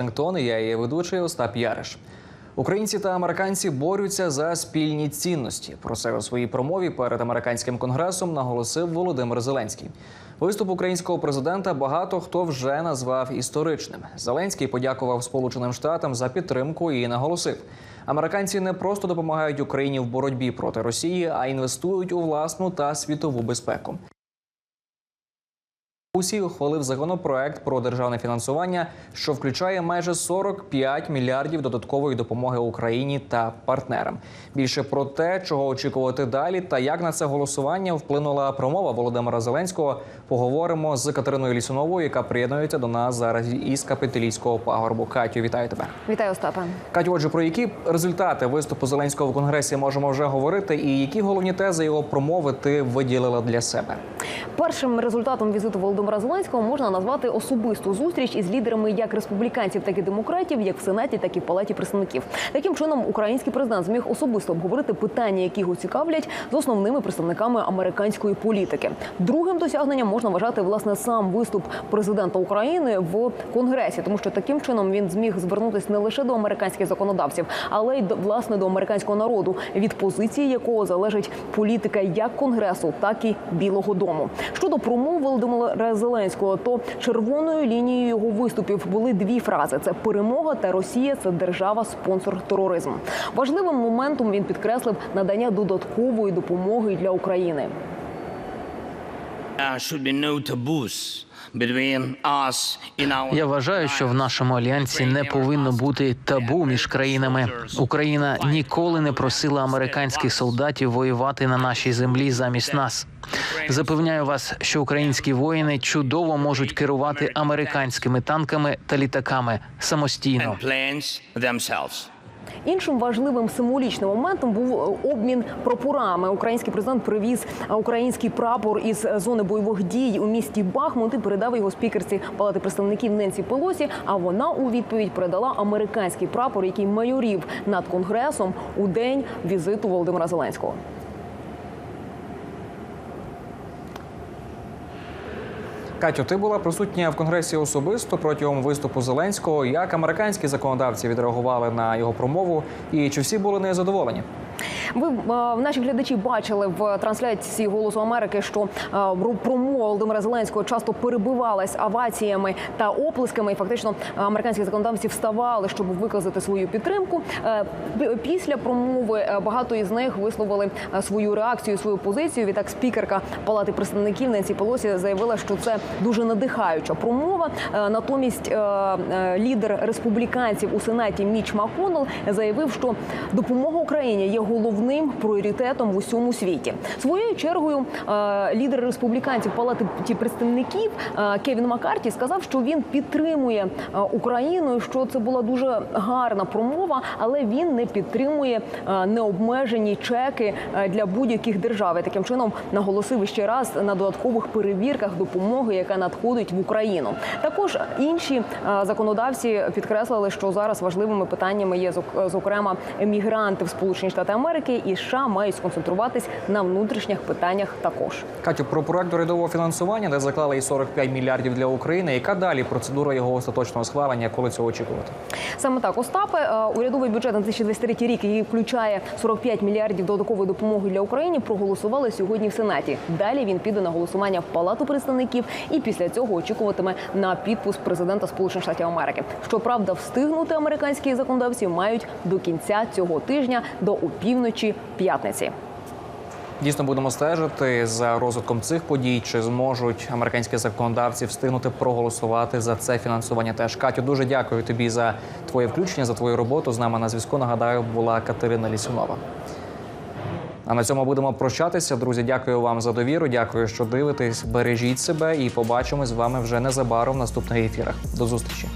Вашингтон. Я її ведучий Остап Яриш. Українці та американці борються за спільні цінності. Про це у своїй промові перед американським конгресом наголосив Володимир Зеленський. Виступ українського президента багато хто вже назвав історичним. Зеленський подякував Сполученим Штатам за підтримку і наголосив: американці не просто допомагають Україні в боротьбі проти Росії, а інвестують у власну та світову безпеку. Усі ухвалив законопроект про державне фінансування, що включає майже 45 мільярдів додаткової допомоги Україні та партнерам. Більше про те, чого очікувати далі, та як на це голосування вплинула промова Володимира Зеленського. Поговоримо з Катериною Лісуновою, яка приєднується до нас зараз із капіталійського пагорбу. Катю, вітаю тебе. Вітаю, Остапе. Катю, отже, про які результати виступу Зеленського в конгресі можемо вже говорити, і які головні тези його промови ти виділила для себе? Першим результатом візиту Володимира Зеленського можна назвати особисту зустріч із лідерами як республіканців, так і демократів, як в сенаті, так і в палаті представників. Таким чином, український президент зміг особисто обговорити питання, які його цікавлять, з основними представниками американської політики. Другим досягненням можна вважати власне сам виступ президента України в конгресі, тому що таким чином він зміг звернутися не лише до американських законодавців, але й до власне до американського народу, від позиції якого залежить політика як конгресу, так і Білого Дому. Щодо промов Володимира Зеленського, то червоною лінією його виступів були дві фрази: це перемога та Росія це держава спонсор тероризму. Важливим моментом він підкреслив надання додаткової допомоги для України. Я вважаю, що в нашому альянсі не повинно бути табу між країнами. Україна ніколи не просила американських солдатів воювати на нашій землі замість нас. Запевняю вас, що українські воїни чудово можуть керувати американськими танками та літаками самостійно. Іншим важливим символічним моментом був е, обмін прапорами. Український президент привіз е, український прапор із зони бойових дій у місті Бахмут і передав його спікерці Палати представників Ненсі Пелосі. А вона у відповідь передала американський прапор, який майорів над конгресом у день візиту Володимира Зеленського. Катю, ти була присутня в конгресі особисто протягом виступу Зеленського. Як американські законодавці відреагували на його промову, і чи всі були нею задоволені? Ви е, наші глядачі бачили в трансляції Голосу Америки, що е, промова Володимира Зеленського часто перебивалась аваціями та оплесками. І фактично американські законодавці вставали, щоб виказати свою підтримку. Е, Після промови е, багато із них висловили е, свою реакцію, свою позицію. Відтак спікерка Палати представників Ненсі Пелосі заявила, що це дуже надихаюча промова. Е, Натомість е, е, лідер республіканців у сенаті Міч Маконел заявив, що допомога Україні є головним пріоритетом в усьому світі. Своєю чергою е, лідер республіканців Палати представників е, Кевін Маккарті сказав, що він підтримує е, Україну, що це була дуже гарна промова, але він не підтримує необмежені чеки для будь-яких держав. І Таким чином наголосив ще раз на додаткових перевірках допомоги, яка надходить в Україну. Також інші законодавці підкреслили, що зараз важливими питаннями є зок- зокрема емігранти в Сполучені Штати Америки і США мають сконцентруватись на внутрішніх питаннях також. Катю, про проект урядового фінансування, де заклали і 45 мільярдів для України. Яка далі процедура його остаточного схвалення? Коли цього очікувати? Саме так, Остапе, е, урядовий бюджет на 2023 рік, який включає 45 мільярдів додаткової допомоги для України, проголосували сьогодні в Сенаті. Далі він піде на голосування в Палату представників і після цього очікуватиме на підпис президента Сполучених Штатів Америки. Щоправда, встигнути американські законодавці мають до кінця цього тижня до опівночі п'ятниці. Дійсно будемо стежити за розвитком цих подій, чи зможуть американські законодавці встигнути проголосувати за це фінансування. Теж Катю, дуже дякую тобі за твоє включення, за твою роботу. З нами на зв'язку нагадаю була Катерина Лісунова. А на цьому будемо прощатися. Друзі, дякую вам за довіру. Дякую, що дивитесь. Бережіть себе і побачимось з вами вже незабаром в наступних ефірах. До зустрічі.